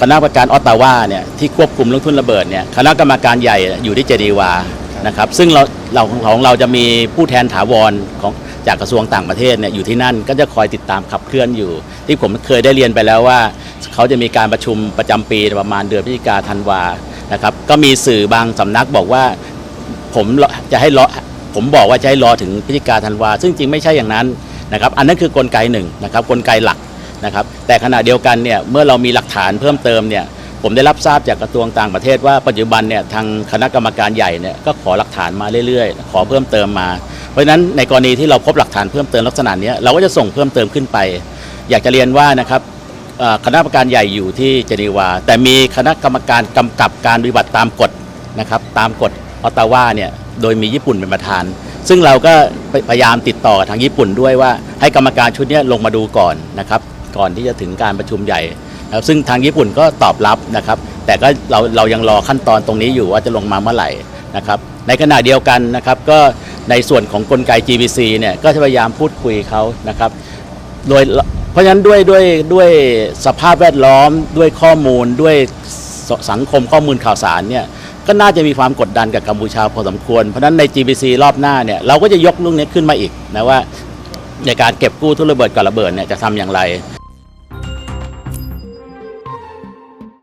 คณะกรรมการออตตาวาเนี่ยที่ควบคุมเรื่องทุนระเบิดเนี่ยคณะกรรมการใหญ่อยู่ที่เจดีวานะครับซึ่งเราเราของเราจะมีผู้แทนถาวรของจากกระทรวงต่างประเทศเนี่ยอยู่ที่นั่นก็จะคอยติดตามขับเคลื่อนอยู่ ที่ผมเคยได้เรียนไปแล้วว่า เขาจะมีการประชุมประจำปีประมาณเดือนพฤศจิกาธันวานะครับก็มีสื่อบางสำนักบอกว่า ผมจะให้รอผมบอกว่าจะให้รอถึงพฤศจิกาธันวาซึ่งจริงไม่ใช่อย่างนั้นนะครับอันนั้นคือกลไกหนึ่งนะครับกลไกหลัก นะครับแต่ขณะเดียวกันเนี่ยเมื่อเรามีหลักฐานเพิ่มเติมเนี่ยผมได้รับทราบจากกระทรวงต่างประเทศว่าปัจจุบันเนี่ยทางคณะกรรมการใหญ่เนี่ยก็ขอหลักฐานมาเรื่อยๆ ขอเพิ่มเติมมา เพราะฉะนั้นในกรณีที่เราพบหลักฐานเพิ่มเติมลักษณะนี้เราก็จะส่งเพิ่มเติมขึ้นไป อยากจะเรียนว่านะครับคณะกรรมการใหญ่อยู่ที่เจนีวา แต่มีคณะกรรมการกำกับการปฏิบัติตามกฎนะครับตามกฎออตตาวาเนี่ยโดยมีญี่ปุ่นเป็นประธาน ซึ่งเราก็พยายามติดต่อกับทางญี่ปุ่นด้วยว่าให้กรรมการชุดนี้ลงมาดูก่อนนะครับ ก่อนที่จะถึงการประชุมใหญ่นะครับซึ่งทางญี่ปุ่นก็ตอบรับนะครับ แต่ก็เราเรายังรอขั้นตอนตรงนี้อยู่ว่าจะลงมาเมื่อไหร่นะครับ ในขณะเดียวกันนะครับก็ในส่วนของกลไก GBC เนี่ยก็จะพยายามพูดคุยเขานะครับ โดยเพราะฉะนั้นด้วยด้วยด้วยสภาพแวดล้อมด้วยข้อมูลด้วยสสังคมข้อมูลข่าวสารเนี่ยก็น่าจะมีความกดดันกับกัมพูชาพอสมควร เพราะฉะนั้นใน GBC รอบหน้าเนี่ยเราก็จะยกเรื่องนี้ขึ้นมาอีกนะว่าในการเก็บกู้ทุนระเบิดกับระเบิดเนี่ยจะทำอย่างไร